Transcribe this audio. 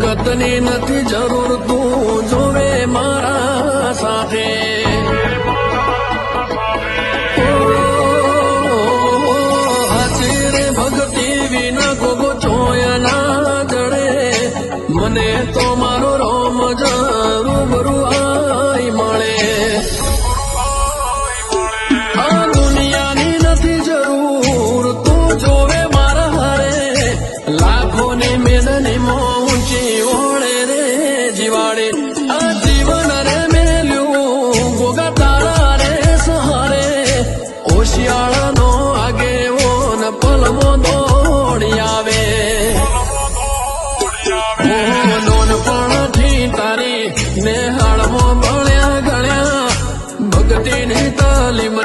ભગતની નથી જરૂર તું જોવે મારા સાથે. હાચી ભક્તિ વિના ગોગો ચોય જડે મને તો મારો રોમ જ રૂબરૂ આઈ મળે. આ નથી જરૂર તું જોવે મારા હારે. મેદની ઊંચી ઓળે મેલ્યું ગોગા તારા પલમો દોડી આવે. નોનપણથી તારી નેહાળમાં ભણ્યા ગણ્યા ભક્તિની તાલીમ